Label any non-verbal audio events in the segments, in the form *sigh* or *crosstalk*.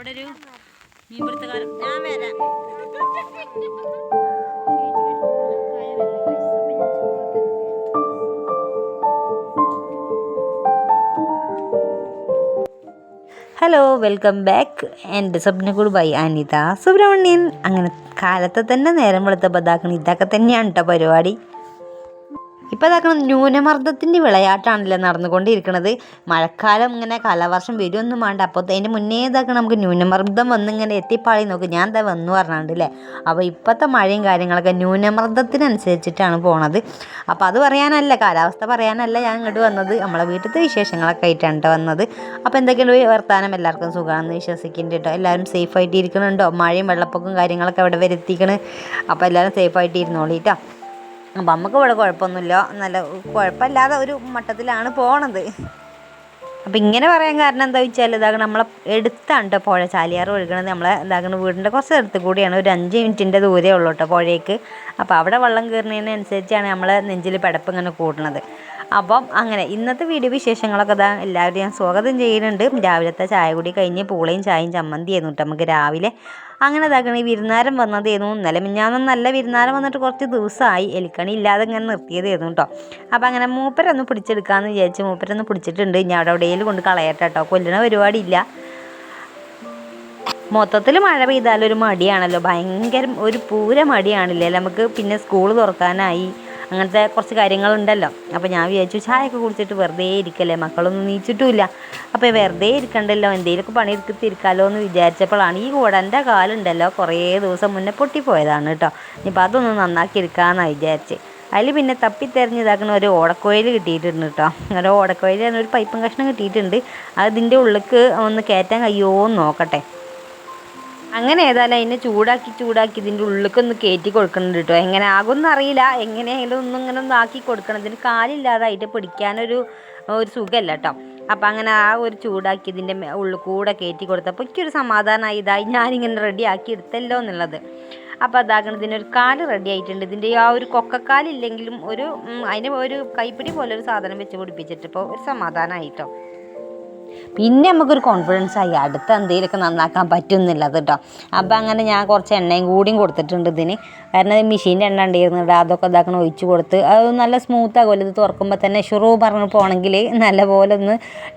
അവിടെ ഒരു മീൻപിടുത്തക്കാരൻ. ഞാൻ വരാം. ഹലോ വെൽക്കം ബാക്ക് എന്റെ സ്വപ്ന ബൈ അനിത സുബ്രഹ്മണ്യൻ. അങ്ങനെ കാലത്തെ തന്നെ നേരം വെളുത്തപ്പോൾ ഇതാക്കണം ഇതൊക്കെ തന്നെയാണ് കേട്ടോ പരിപാടി. ഇപ്പോൾ അതൊക്കെ ന്യൂനമർദ്ദത്തിന്റെ വിളയാട്ടാണല്ലോ നടന്നുകൊണ്ടിരിക്കുന്നത് മഴക്കാലം ഇങ്ങനെ കാലവർഷം വരുമൊന്നും വേണ്ട അപ്പോൾ അതിന്റെ മുന്നേ ഇതാക്കണം നമുക്ക് ന്യൂനമർദ്ദം വന്ന് ഇങ്ങനെ എത്തിപ്പാളി നോക്ക്. ഞാൻ എന്താ വന്നു പറഞ്ഞാണ്ടല്ലേ അപ്പോൾ ഇപ്പോഴത്തെ മഴയും കാര്യങ്ങളൊക്കെ ന്യൂനമർദ്ദത്തിനനുസരിച്ചിട്ടാണ് പോണത്. അപ്പോൾ അത് പറയാനല്ല കാലാവസ്ഥ പറയാനല്ല ഞാൻ ഇങ്ങോട്ട് വന്നത്. നമ്മളെ വീട്ടിലത്തെ വിശേഷങ്ങളൊക്കെ ആയിട്ടാണ് കേട്ടോ വന്നത്. അപ്പോൾ എന്തൊക്കെയാണ് വർത്താനം? എല്ലാവർക്കും സുഖമാണെന്ന് വിശ്വസിക്കുന്നുണ്ട് കേട്ടോ. എല്ലാവരും സേഫായിട്ട് ഇരിക്കുന്നുണ്ടോ മഴയും വെള്ളപ്പൊക്കവും കാര്യങ്ങളൊക്കെ അവിടെ വരെ എത്തിക്കണ് അപ്പോൾ എല്ലാവരും സേഫായിട്ട് ഇരുന്നോളി കേട്ടോ. അപ്പം നമുക്ക് ഇവിടെ കുഴപ്പമൊന്നുമില്ല. നല്ല കുഴപ്പമില്ലാതെ ഒരു മട്ടത്തിലാണ് പോണത്. അപ്പം ഇങ്ങനെ പറയാൻ കാരണം എന്താ വെച്ചാൽ ഇതാകണം നമ്മളെ എടുത്താണ് കേട്ടോ പുഴ. ചാലിയാറ് ഒഴുകണത് നമ്മളെ ഇതാകണ വീടിന്റെ കുറച്ച് അടുത്ത് കൂടിയാണ്. ഒരു അഞ്ച് മിനിറ്റിന്റെ ദൂരമേ ഉള്ളൂ കേട്ടോ പുഴയ്ക്ക്. അപ്പോൾ അവിടെ വെള്ളം കയറുന്നതിനനുസരിച്ചാണ് നമ്മളെ നെഞ്ചിൽ പടപ്പ് ഇങ്ങനെ കൂടുന്നത് അപ്പം അങ്ങനെ ഇന്നത്തെ വീഡിയോ വിശേഷങ്ങളൊക്കെ ഇതാ. എല്ലാവരും ഞാൻ സ്വാഗതം ചെയ്യുന്നുണ്ട്. രാവിലത്തെ ചായ കൂടി കഴിഞ്ഞ് പൂളയും ചായയും ചമ്മന്തി ആയിരുന്നു കേട്ടോ നമുക്ക് രാവിലെ. അങ്ങനെ ഇതാക്കണേ വിരുന്നാരം വന്നതേന്നു ഇന്നലെ മിഞ്ഞാന്നും നല്ല വിരുന്നാരം വന്നിട്ട് കുറച്ച് ദിവസമായി. എലിക്കണി ഇല്ലാതെ ഇങ്ങനെ നിർത്തിയതായിരുന്നു കേട്ടോ. അപ്പം അങ്ങനെ മൂപ്പരൊന്ന് പിടിച്ചെടുക്കാമെന്ന് വിചാരിച്ച് മൂപ്പരൊന്ന് പിടിച്ചിട്ടുണ്ട്. ഇനി അവിടെ എവിടെയെങ്കിലും കൊണ്ട് കളയട്ടെ കേട്ടോ. കൊല്ലണ പരിപാടിയില്ല. മൊത്തത്തിൽ മഴ പെയ്താലൊരു മടിയാണല്ലോ. ഭയങ്കര ഒരു പൂര മടിയാണില്ലേ. നമുക്ക് പിന്നെ സ്കൂൾ തുറക്കാനായി. അങ്ങനത്തെ കുറച്ച് കാര്യങ്ങളുണ്ടല്ലോ. അപ്പോൾ ഞാൻ വിചാരിച്ചു ചായയൊക്കെ കുടിച്ചിട്ട് വെറുതെ ഇരിക്കല്ലേ മക്കളൊന്നും നീച്ചിട്ടുമില്ല. അപ്പോൾ വെറുതെ ഇരിക്കണ്ടല്ലോ എന്തെങ്കിലുമൊക്കെ പണിയെടുത്ത് ഇരിക്കാമല്ലോ എന്ന് വിചാരിച്ചപ്പോഴാണ് ഈ കൂടന്റെ കാലുണ്ടല്ലോ കുറേ ദിവസം മുന്നേ പൊട്ടിപ്പോയതാണ് കേട്ടോ. ഇനിയിപ്പോൾ അതൊന്ന് നന്നാക്കി എടുക്കാമെന്നാണ് വിചാരിച്ച്. അതിൽ പിന്നെ തപ്പി തെരഞ്ഞ് ഇതാക്കുന്ന ഒരു ഓടക്കോയിൽ കിട്ടിയിട്ടുണ്ട് കേട്ടോ. ഒരു ഓടക്കോയിൽ ഒരു പൈപ്പും കഷ്ണം കിട്ടിയിട്ടുണ്ട്. അതിന്റെ ഉള്ളിലേക്ക് ഒന്ന് കയറ്റാൻ കഴിയുമോ എന്ന് നോക്കട്ടെ. അങ്ങനെ ഏതായാലും അതിനെ ചൂടാക്കി ചൂടാക്കി ഇതിന്റെ ഉള്ളിലേക്കൊന്ന് കയറ്റി കൊടുക്കുന്നുണ്ട് കേട്ടോ. എങ്ങനെ ആകുമെന്ന് അറിയില്ല. എങ്ങനെയെങ്കിലും ഒന്നും ഇങ്ങനെ ഒന്ന് ആക്കി കൊടുക്കണം. ഇതിന് കാലില്ലാതായിട്ട് പിടിക്കാനൊരു ഒരു സുഖമല്ല കേട്ടോ. അപ്പം അങ്ങനെ ആ ഒരു ചൂടാക്കി ഇതിന്റെ ഉള്ളിൽ കൂടെ കയറ്റി കൊടുത്തപ്പോൾ എനിക്കൊരു സമാധാനമായി ഇതായി. ഞാനിങ്ങനെ റെഡി ആക്കി എടുത്തല്ലോ എന്നുള്ളത്. അപ്പോൾ അതാകണം ഇതിനൊരു കാൽ റെഡി ആയിട്ടുണ്ട്. ഇതിന്റെ ആ ഒരു കൊക്കക്കാലില്ലെങ്കിലും ഒരു അതിന് ഒരു കൈപ്പിടി പോലെ ഒരു സാധനം വെച്ച് പിടിപ്പിച്ചിട്ട് ഇപ്പോൾ ഒരു സമാധാനമായിട്ടോ പിന്നെ നമുക്കൊരു കോൺഫിഡൻസ് ആയി. അടുത്ത എന്തെങ്കിലുമൊക്കെ നന്നാക്കാൻ പറ്റുന്നില്ല കേട്ടോ അപ്പം അങ്ങനെ ഞാൻ കുറച്ച് എണ്ണയും കൂടിയും കൊടുത്തിട്ടുണ്ട് ഇതിന്. കാരണം അത് മെഷീന്റെ എണ്ണ ഉണ്ടായിരുന്നുണ്ട്. അതൊക്കെ ഇതാക്കണം ഒഴിച്ച് കൊടുത്ത് അത് നല്ല സ്മൂത്ത് ആകുമല്ലോ. ഇത് തുറക്കുമ്പോൾ തന്നെ ഷുറൂ പറഞ്ഞ് പോകണമെങ്കിൽ നല്ല പോലെ ഒന്ന്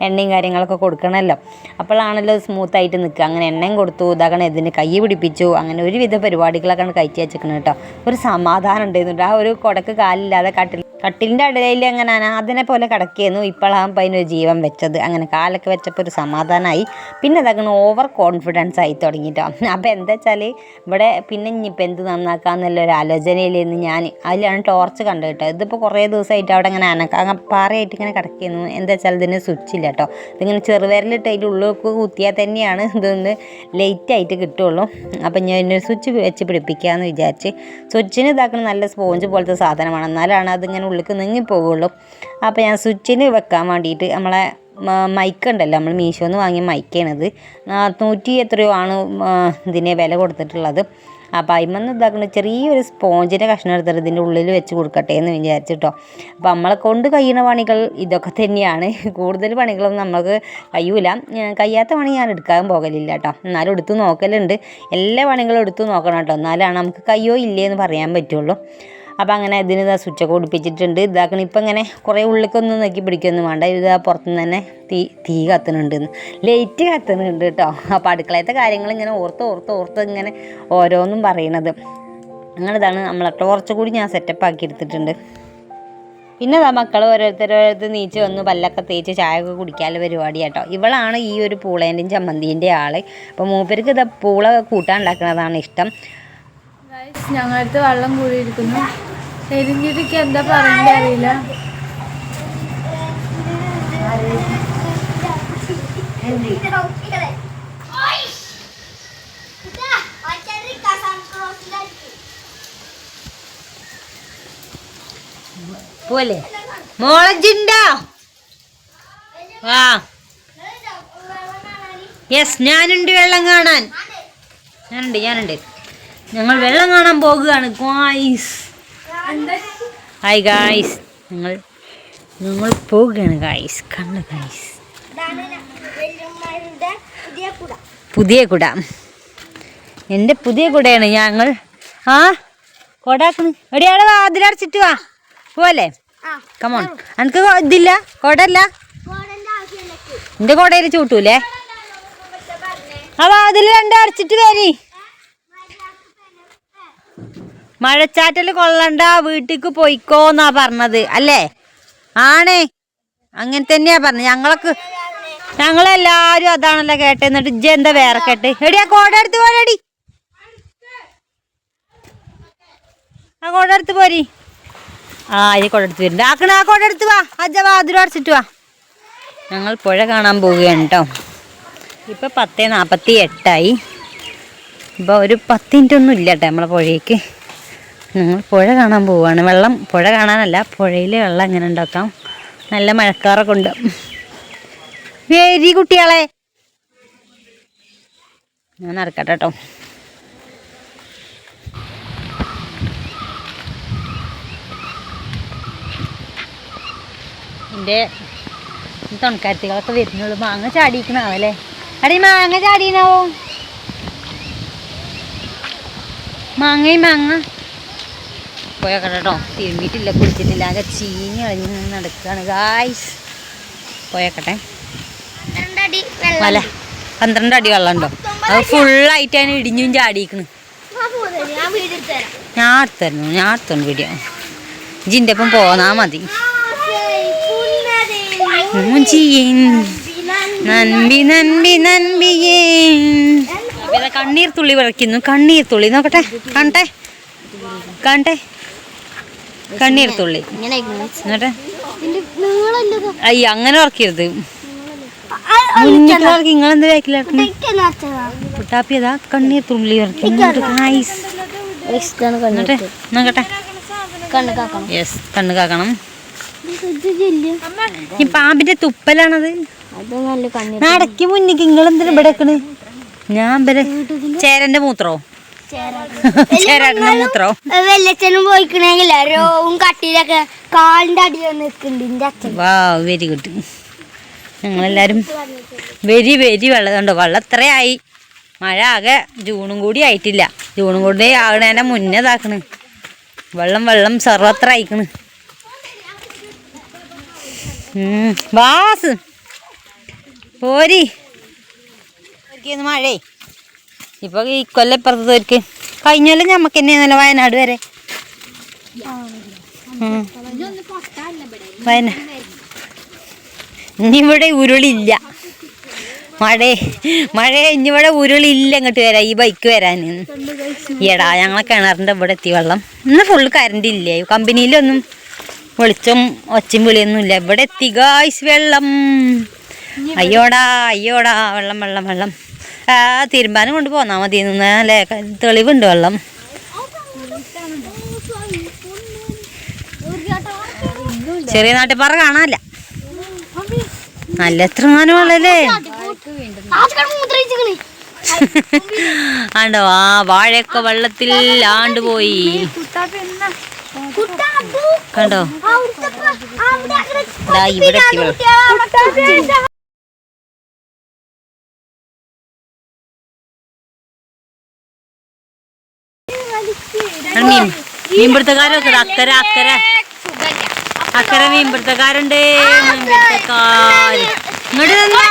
എണ്ണയും കാര്യങ്ങളൊക്കെ കൊടുക്കണമല്ലോ അപ്പോഴാണല്ലോ സ്മൂത്ത് ആയിട്ട് നിൽക്കുക. അങ്ങനെ എണ്ണയും കൊടുത്തു. ഇതാക്കണം ഇതിന് കൈ പിടിപ്പിച്ചു. അങ്ങനെ ഒരുവിധ പരിപാടികളൊക്കെയാണ് കഴിച്ച് വെച്ചിരിക്കുന്നത് കേട്ടോ. ഒരു സമാധാനം ഉണ്ടായിരുന്നു ആ ഒരു കുടക്ക് കാലില്ലാതെ കട്ടിൽ കട്ടിലിന്റെ ഇടയിൽ അങ്ങനെ അതിനെ പോലെ കിടക്കുകയായിരുന്നു. ഇപ്പോഴാകുമ്പോൾ അതിനൊരു ജീവൻ വെച്ചത്. അങ്ങനെ കാലൊക്കെ വെച്ചപ്പോൾ ഒരു സമാധാനമായി പിന്നെ അതങ്ങനെ ഓവർ കോൺഫിഡൻസ് ആയി തുടങ്ങിയിട്ടോ അപ്പോൾ എന്താ വെച്ചാൽ ഇവിടെ പിന്നെ ഇനിയിപ്പോൾ എന്ത് നന്നാക്കാന്നുള്ള ഒരു ആലോചനയിലായിരുന്നു ഞാൻ അതിലാണ് ടോർച്ച് കണ്ടത് കേട്ടോ. ഇതിപ്പോൾ കുറേ ദിവസമായിട്ട് അവിടെ ഇങ്ങനെ അനക്ക അങ്ങ് പാറയായിട്ട് ഇങ്ങനെ കിടക്കുന്നു. എന്താ വെച്ചാൽ ഇതിന് സ്വിച്ച് ഇല്ല കേട്ടോ. ഇതിങ്ങനെ ചെറുവിരലിട്ട് അതിന്റെ ഉള്ളിലേക്ക് കുത്തിയാൽ തന്നെയാണ് ഇതൊന്ന് ലേറ്റായിട്ട് കിട്ടുള്ളൂ അപ്പം ഞാൻ ഇതിനൊരു സ്വിച്ച് വെച്ച് പിടിപ്പിക്കാമെന്ന് വിചാരിച്ച് സ്വിച്ചിന് ഇതാക്കുന്ന നല്ല സ്പോഞ്ച് പോലത്തെ സാധനമാണ്. എന്നാലാണ് അതിങ്ങനെ ഉള്ളിലേക്ക് നീങ്ങി പോവുള്ളൂ അപ്പോൾ ഞാൻ സ്വിച്ചിന് വെക്കാൻ വേണ്ടിയിട്ട് നമ്മളെ മൈക്ക് ഉണ്ടല്ലോ. നമ്മൾ മീഷോന്ന് വാങ്ങിയ മൈക്കാണിത് നൂറ്റി എത്രയോ ആണ് ഇതിന് വില കൊടുത്തിട്ടുള്ളത്. അപ്പോൾ അതിമെന്ന് ഇതാക്കുന്ന ചെറിയൊരു സ്പോഞ്ചിന്റെ കഷ്ണം എടുത്തിട്ട് ഇതിന്റെ ഉള്ളിൽ വെച്ച് കൊടുക്കട്ടെ എന്ന് വിചാരിച്ചിട്ടോ. അപ്പോൾ നമ്മളെ കൊണ്ട് കഴിയുന്ന പണികൾ ഇതൊക്കെ തന്നെയാണ്. *laughs* കൂടുതൽ പണികളൊന്നും നമുക്ക് കഴിയൂല. കഴിയാത്ത പണി ഞാൻ എടുക്കാൻ പോകലില്ല കേട്ടോ. എന്നാലും എടുത്ത് നോക്കലുണ്ട്. എല്ലാ പണികളും എടുത്ത് നോക്കണം കേട്ടോ. എന്നാലാണ് നമുക്ക് കയ്യോ ഇല്ലേ എന്ന് പറയാൻ പറ്റുള്ളൂ. അപ്പോൾ അങ്ങനെ ഇതിന് ഇതാ സ്വിച്ചൊക്കെ ഒടിപ്പിച്ചിട്ടുണ്ട്. ഇതാക്കണം. ഇപ്പം ഇങ്ങനെ കുറേ ഉള്ളിലേക്കൊന്നും നോക്കി പിടിക്കൊന്നും വേണ്ട. ഇത് പുറത്തുനിന്ന് തന്നെ തീ തീ കത്തുന്നുണ്ട്. ലൈറ്റ് കത്തുന്നുണ്ട് കേട്ടോ. അപ്പോൾ അടുക്കളയത്തെ കാര്യങ്ങൾ ഇങ്ങനെ ഓർത്ത് ഓർത്ത് ഓർത്ത് ഇങ്ങനെ ഓരോന്നും പറയണത്. അങ്ങനെ ഇതാണ് നമ്മളൊക്കെ ടോർച്ച് കൂടി ഞാൻ സെറ്റപ്പ് ആക്കി എടുത്തിട്ടുണ്ട്. പിന്നെ മക്കൾ ഓരോരുത്തർ നീച്ച് വന്ന് പല്ലൊക്കെ തേച്ച് ചായ ഒക്കെ കുടിക്കാനുള്ള പരിപാടി കേട്ടോ. ഇവളാണ് ഈ ഒരു പൂളേന്റെയും ചമ്മന്തിന്റെയും ആൾ അപ്പോൾ മൂപ്പർക്ക് ഇതാ പൂള കൂട്ടാൻ ഉണ്ടാക്കുന്നതാണ് ഇഷ്ടം. ഞങ്ങളടുത്ത് വെള്ളം കൂടിയിരിക്കുന്നു. എരിഞ്ഞിരിക്ക് എന്താ പറയണ്ട അറിയില്ല. പോലെ മോളജിണ്ടോ ആ യെസ് ഞാനുണ്ട് വെള്ളം കാണാൻ. ഞാനുണ്ട് ഞാനുണ്ട്. ഞങ്ങൾ വെള്ളം കാണാൻ പോകുകയാണ് ഗായ്സ് ഹായ് ഗായ്സ് ഞങ്ങൾ ഞങ്ങൾ പോകുകയാണ് ഗായ്സ് കണ്ണ് ഗായ്സ് പുതിയ കുട. എന്റെ പുതിയ കുടയാണ് ഞങ്ങൾ. ആ കൊടാക്കണ് എടിയാടെ വാ അതിലടച്ചിട്ട് വാ. പോലെ കമോൺ എനിക്ക് ഇതില്ല? കൊടല്ല? എന്റെ കോടയിൽ ചൂട്ടൂലേ? ആ വാതിൽ രണ്ടും അടച്ചിട്ട് വരി. മഴച്ചാറ്റൽ കൊള്ളണ്ട വീട്ടിക്ക് പോയിക്കോന്നാ പറഞ്ഞത് അല്ലേ? ആണേ. അങ്ങനെ തന്നെയാ പറഞ്ഞത്. ഞങ്ങളൊക്കെ ഞങ്ങളെല്ലാരും അതാണല്ലോ കേട്ടെ എന്നിട്ട് ഇജ്ജ എന്താ വേറെ കേട്ടെ? എടിയാ ആ കോട എടുത്ത് പോരടി ആ കോട എടുത്ത് പോരി. ആ ഈ കോട എടുത്ത് വരുന്നുണ്ട് ആക്കണ ആ കോട എടുത്ത് വാ. അജ്ജ വാ അതിലും അടച്ചിട്ട് വാ. ഞങ്ങൾ പുഴ കാണാൻ പോവുകയാണ് കേട്ടോ ഇപ്പം പത്ത് നാൽപ്പത്തി എട്ടായി. ഇപ്പൊ ഒരു പത്ത് മിനിറ്റ് ഒന്നും ഇല്ല കേട്ടോ നമ്മളെ പുഴയ്ക്ക്. ഞങ്ങൾ പുഴ കാണാൻ പോവുകയാണ് വെള്ളം പുഴ കാണാനല്ല പുഴയിൽ വെള്ളം എങ്ങനെ ഉണ്ടാക്കാം. നല്ല മഴക്കാറൊക്കെ ഉണ്ട്. വേരി കുട്ടികളെ ഞാൻ നടക്കട്ടെ കേട്ടോ എന്റെ തുണക്കാരത്തികളൊക്കെ വരുന്നുള്ളൂ. മാങ്ങ ചാടിയിരിക്കണാവല്ലേ? അടി മാങ്ങ ചാടിയനാവോ മാങ്ങയും മാങ്ങ. പോയൊക്കെ കേട്ടോ തിരുമ്പിയിട്ടില്ല കുടിച്ചിട്ടില്ല ആകെ ചീഞ്ഞ് കളഞ്ഞ് നടക്കുകയാണ് ഗായ്സ് പോയക്കട്ടെ. വല. പന്ത്രണ്ട് അടി വെള്ളം ഉണ്ടോ അത് ഫുള്ളായിട്ട് അതിന് ഇടിഞ്ഞും ചാടിയിരിക്കണ് ഞാൻ അടുത്തായിരുന്നു ഞാൻ അടുത്തോണ്ട് വീഡിയോ ജിന്റെ ഒപ്പം പോന്നാ മതി. നമ്പി നമ്പി നമ്പിയേ കണ്ണീർ തുള്ളി വിറയ്ക്കുന്നു കണ്ണീർ തുള്ളി. നോക്കട്ടെ. കാണട്ടെ കാണട്ടെ കണ്ണീർ തുള്ളി എന്നിട്ട്? അയ്യ അങ്ങനെ ഉറക്കരുത്. മുന്നിട്ട് ഇറക്കി നിങ്ങളെന്ത് ബാക്കിലാക്കി കുട്ടാപ്പിയതാ കണ്ണീർ തുള്ളി ഇറക്കി നൈസ് എന്നിട്ട് നോക്കട്ടെ. യെസ് കണ്ണ് കാക്കണം. ഈ പാമ്പിന്റെ തുപ്പലാണത്. നടക്കി മുന്നിക്ക് നിങ്ങളെന്തിനാ ഇവിടെ ഞാൻ ചേരന്റെ മൂത്രോ? മൂത്രോ വെള്ളച്ചനും പോയിക്കണെങ്കിൽ രോവും കട്ടിയിലൊക്കെ കാലിന്റെ അടി നിൽക്കുന്നുണ്ട് എന്റെ അച്ഛൻ. വാ വെരി ഗുഡ്. ഞങ്ങളെല്ലാരും വെരി വെരി വെള്ളം കണ്ടോ വെള്ളം ഇത്രയായി. മഴ ആകെ ജൂണും കൂടി ആയിട്ടില്ല. ജൂണും കൂടി ആകണേനെ മുന്നേ ഇതാക്കണ്. വെള്ളം വെള്ളം സർവത്ര അയക്കണ് ഉം, വാസ്. പോരി. മഴേ. ഇപ്പൊ ഈ കൊല്ലം ഇപ്പുറത്ത് കഴിഞ്ഞാലും ഞമ്മക്ക് തന്നെയാണല്ലോ വയനാട് വരെ. വയനാട് ഇനി ഇവിടെ ഉരുളില്ല. മഴ മഴ ഇനി ഇവിടെ ഉരുളില്ല ഇങ്ങോട്ട് വരാം ഈ ബൈക്ക് വരാൻ എടാ ഞങ്ങളെ കിണറിന്റെ ഇവിടെ എത്തി വെള്ളം. ഇന്ന് ഫുള്ള് കറണ്ട് ഇല്ല? കമ്പനിയിലൊന്നും വെളിച്ചം ഒച്ചയും വിളിയൊന്നും ഇല്ല. ഇവിടെ എത്തി ഗായ്സ് വെള്ളം. അയ്യോടാ അയ്യോടാ വെള്ളം വെള്ളം വെള്ളം. ആ തിരുമ്പാനും കൊണ്ട് പോന്നാ മതി അല്ലേ? തെളിവുണ്ട് വെള്ളം. ചെറിയ നാട്ടിപ്പാറ കാണാനില്ല. നല്ല എത്ര ആണ്ടോ ആ വാഴയൊക്കെ വെള്ളത്തിൽ ആണ്ടുപോയി. കണ്ടോ? ഇവിടെ മീൻപിടുത്തക്കാരൊക്കെ അക്കര അക്കര. അക്കര മീൻപിടുത്തക്കാരുണ്ട്. മീൻപിടുത്തക്കാര്. ഇങ്ങോട്ട് നിന്നാ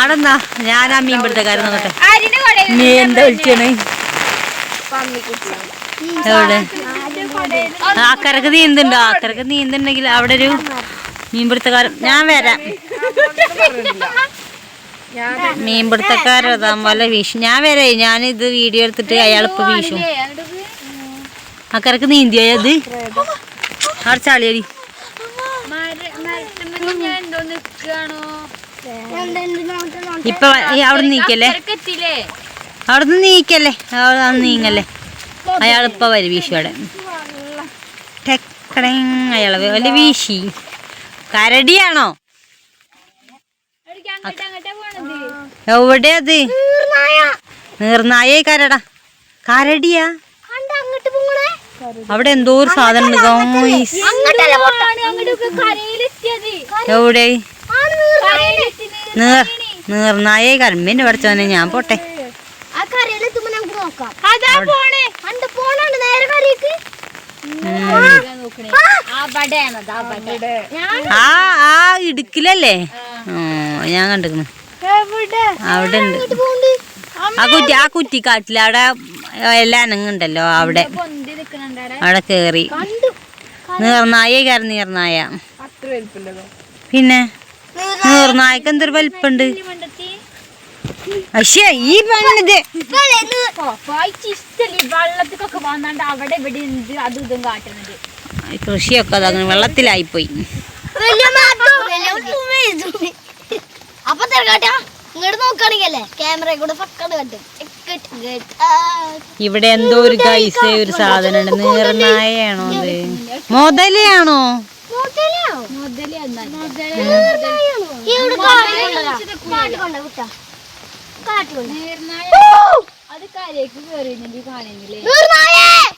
ആടെന്നാ ഞാൻ ആ മീൻപിടുത്തക്കാരൻ നോക്കട്ടെ നീ എന്താ വിളിച്ചാണ്? എവിടെ? അക്കരക്ക് നീന്തുണ്ടോ. അക്കരക്ക് നീന്തുണ്ടെങ്കിൽ അവിടെ ഒരു മീൻപിടുത്തക്കാരൻ ഞാൻ വരാം. മീൻപിടുത്തക്കാരതാ വീശു വീശും. ഞാൻ വരെ ഞാനിത് വീഡിയോ എടുത്തിട്ട് അയാൾ അയാളിപ്പോ വീശും. അക്കരക്ക് നീന്തിയത് അവിടെ ചാളിയടി. ഇപ്പൊ അവിടെ നീക്കല്ലേ? അവിടെ നിന്ന് നീക്കല്ലേ? അവിടെ നീങ്ങല്ലേ? അയാളിപ്പോ വരി വീശു അവിടെ. അയാളെ വല്ല വീശി. കരടിയാണോ? എവിടെ അത് നീർനായേ. കരടാ കരടിയാ. അവിടെ എന്തോ ഒരു സാധനം എവിടെ? നീർ നീർനായേ കരമ്പിന് പഠിച്ചോനെ ഞാൻ പോട്ടെ. ആ ആ ഇടുക്കിലല്ലേ? ഞാൻ കണ്ടിരുന്നു അവിടെ ഉണ്ട്. ആ കുറ്റി ആ കുറ്റിക്കാട്ടിൽ അവിടെ എല്ലാ അനങ്ങുണ്ടല്ലോ അവിടെ. അവിടെ? കേറി. നീർനായ കയറി നീർനായ. പിന്നെ? നീർനായക്ക് എന്തൊരു വലിപ്പുണ്ട്? പക്ഷേ ഈ പെണ്ണിത്. വെള്ളത്തിക്കൊക്കെ വന്നാണ്ട് അവിടെ ഇവിടെ എന്ത് അതും ഇതും കാട്ടുന്നത്. കൃഷിയൊക്കെ അതങ്ങനെ വെള്ളത്തിലായിപ്പോയി. അപ്പൊ തിരക്കാട്ടാ ഇങ്ങോട്ട് നോക്കുകയാണെങ്കിലേ ക്യാമറ കൂടെ ഇവിടെ എന്തോ ഒരു ഗൈസ ഒരു സാധനം നീർനായയാണോ അത്? മുതലയാണോ?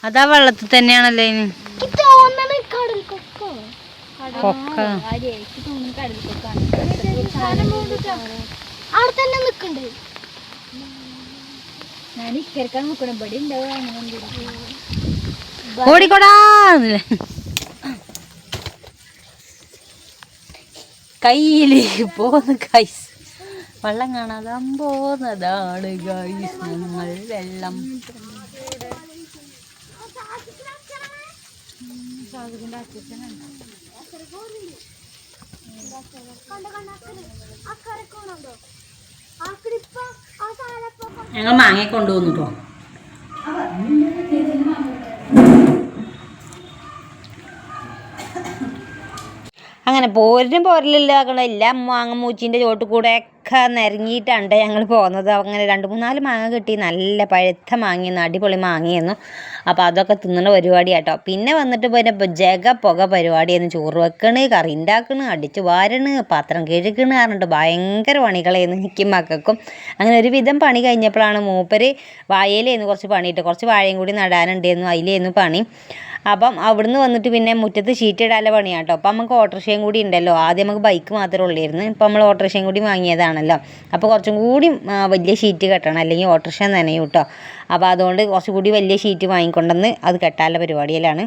അതാ വെള്ളത്തിൽ തന്നെയാണല്ലേ അവിടെ തന്നെ നിക്കണ്ട് ഞാൻ ഇക്കരക്കാൻ നോക്കണം ഇവിടെ ഉണ്ടാവും. അങ്ങനെ എന്തെങ്കിലും. ഓടിക്കോടാ. കയ്യിലേക്ക് പോന്ന് കൈസ് വെള്ളം കാണാതെ പോന്നതാണ് ഗൈസ് ഞങ്ങൾ വെള്ളം. ഞങ്ങൾ മാങ്ങ കൊണ്ടുവന്നു അങ്ങനെ പോരിനും പോരലില്ലാക്കണ എല്ലാം മാങ്ങ മൂച്ചിന്റെ ചോട്ട് കൂടെ ഒക്കെ നിരങ്ങിയിട്ടുണ്ട് ഞങ്ങൾ പോകുന്നത്. അങ്ങനെ രണ്ട് മൂന്നാൽ മാങ്ങ കിട്ടി. നല്ല പഴുത്ത മാങ്ങയെന്ന് അടിപൊളി മാങ്ങയെന്നു അപ്പോൾ അതൊക്കെ തിന്നണ പരിപാടിയാട്ടോ. പിന്നെ വന്നിട്ട് പിന്നെ ജഗ പുക പരിപാടിയെന്ന് ചോറ് വെക്കണ് കറി ഉണ്ടാക്കണ് അടിച്ച് വാരണ് പാത്രം കഴുകണ് പറഞ്ഞിട്ട് ഭയങ്കര പണികളായിരുന്നു എനിക്കും മക്കൾക്കും. അങ്ങനെ ഒരുവിധം പണി കഴിഞ്ഞപ്പോഴാണ് മൂപ്പര് വായയിലായിരുന്നു കുറച്ച് പണിയിട്ട്. കുറച്ച് വാഴയും കൂടി നടാനുണ്ടായിരുന്നു. അതിലായിരുന്നു പണി. അപ്പം അവിടുന്ന് വന്നിട്ട് പിന്നെ മുറ്റത്ത് ഷീറ്റ് ഇടാനുള്ള കേട്ടോ അപ്പം നമുക്ക് ഓട്ടോറിക്ഷയും കൂടി ഉണ്ടല്ലോ. ആദ്യം നമുക്ക് ബൈക്ക് മാത്രമേ ഉള്ളായിരുന്നു. ഇപ്പം നമ്മൾ ഓട്ടോറിക്ഷയും കൂടി വാങ്ങിയതാണല്ലോ. അപ്പോൾ കുറച്ചും കൂടി വലിയ ഷീറ്റ് കെട്ടണം. അല്ലെങ്കിൽ ഓട്ടോറിക്ഷ നനയും കേട്ടോ അപ്പോൾ അതുകൊണ്ട് കുറച്ചും കൂടി വലിയ ഷീറ്റ് വാങ്ങിക്കൊണ്ടുവന്ന് അത് കെട്ടാനുള്ള പരിപാടിയിലാണ്.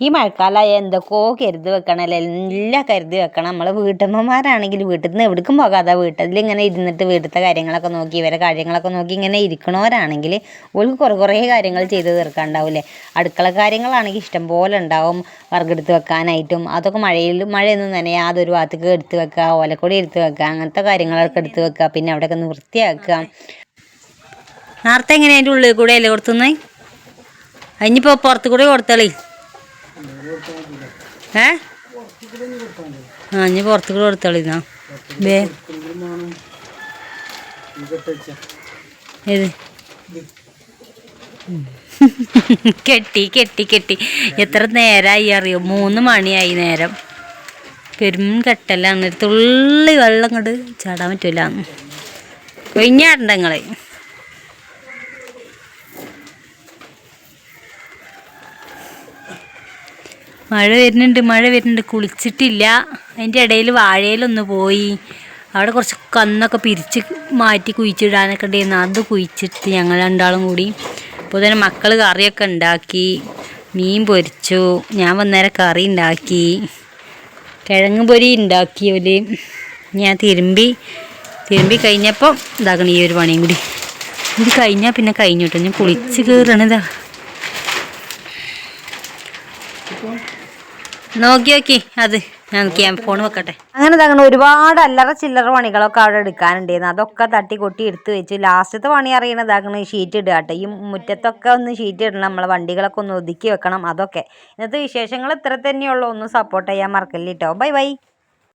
ഈ മഴക്കാലമായ എന്തൊക്കെയോ കരുതി അല്ലെ എല്ലാം കരുതി വെക്കണം. നമ്മൾ വീട്ടമ്മമാരാണെങ്കിൽ വീട്ടിൽ നിന്ന് എവിടേക്കും പോകാതെ വീട്ടിൽ ഇങ്ങനെ ഇരുന്നിട്ട് വീട്ടിലത്തെ കാര്യങ്ങളൊക്കെ നോക്കി ഇവരെ കാര്യങ്ങളൊക്കെ നോക്കി ഇങ്ങനെ ഇരിക്കണവരാണെങ്കിൽ ഓൾക്ക് കുറേ കുറേ കാര്യങ്ങൾ ചെയ്ത് തീർക്കാണ്ടാവില്ലേ? അടുക്കള കാര്യങ്ങളാണെങ്കിൽ ഇഷ്ടം പോലെ ഉണ്ടാവും. വർഗെടുത്ത് വെക്കാനായിട്ടും. അതൊക്കെ മഴയിൽ മഴയൊന്നും തന്നെ യാതൊരു ഭാഗത്തേക്ക് എടുത്ത് വെക്കുക ഓലക്കൊടി എടുത്ത് വെക്കുക അങ്ങനത്തെ കാര്യങ്ങളൊക്കെ എടുത്ത് വെക്കുക പിന്നെ അവിടെയൊക്കെ ഒന്ന് വൃത്തിയാക്കുക. നേരത്തെ എങ്ങനെ അതിന്റെ ഉള്ളിൽ കൂടെ അല്ലേ കൊടുത്തുന്നേ? അതിനിപ്പോൾ പുറത്ത് കൂടെ കൊടുത്തളി. ഏ? ആ ഇനി പുറത്ത് കൂടെ കൊടുത്തളിന്നാ. ബേ ഏത്? കെട്ടി കെട്ടി കെട്ടി. എത്ര നേരമായി അറിയോ? മൂന്ന് മണിയായി നേരം. പെരും കെട്ടലാണ്. തുള്ളി വെള്ളം കൊണ്ട് ചാടാൻ പറ്റൂല. കൊഴിഞ്ഞാടണ്ട നിങ്ങൾ മഴ വരുന്നുണ്ട് മഴ വരുന്നുണ്ട്. കുളിച്ചിട്ടില്ല. അതിന്റെ ഇടയിൽ വാഴയിലൊന്ന് പോയി. അവിടെ കുറച്ച് കന്നൊക്കെ പിരിച്ച് മാറ്റി കുഴിച്ചിടാനൊക്കെ ഉണ്ടായിരുന്നു. അത് കുഴിച്ചിട്ട് ഞങ്ങൾ രണ്ടാളും കൂടി അപ്പോൾ തന്നെ മക്കൾ കറിയൊക്കെ ഉണ്ടാക്കി. മീൻ പൊരിച്ചു. ഞാൻ വന്നേരം കറി ഉണ്ടാക്കി. കിഴങ്ങ് പൊരി ഉണ്ടാക്കി ഒരു ഞാൻ തിരുമ്പി തിരുമ്പി കഴിഞ്ഞപ്പം ഇതാക്കണം ഈ ഒരു പണിയും കൂടി. ഇത് കഴിഞ്ഞാൽ പിന്നെ കഴിഞ്ഞു കേട്ടോ ഞാൻ കുളിച്ച് കയറണതാ. നോക്കി നോക്കി അത് ഞാൻ ഫോൺ വെക്കട്ടെ. അങ്ങനെ അങ്ങനെ ഒരുപാട് അല്ലറ ചില്ലറ പണികളൊക്കെ അവിടെ എടുക്കാനുണ്ടായിരുന്നു അതൊക്കെ തട്ടി കൊട്ടി എടുത്ത് വെച്ച് ലാസ്റ്റത്തെ പണി അറിയണതാക്കണ ഷീറ്റ് ഇടുക കേട്ടോ. ഈ മുറ്റത്തൊക്കെ ഒന്ന് ഷീറ്റ് ഇടണം നമ്മളെ വണ്ടികളൊക്കെ ഒന്ന് ഒതുക്കി വെക്കണം അതൊക്കെ. ഇന്നത്തെ വിശേഷങ്ങൾ ഇത്ര തന്നെയുള്ളൂ. ഒന്ന് സപ്പോർട്ട് ചെയ്യാൻ മറക്കല്ലേ കേട്ടോ. Bye bye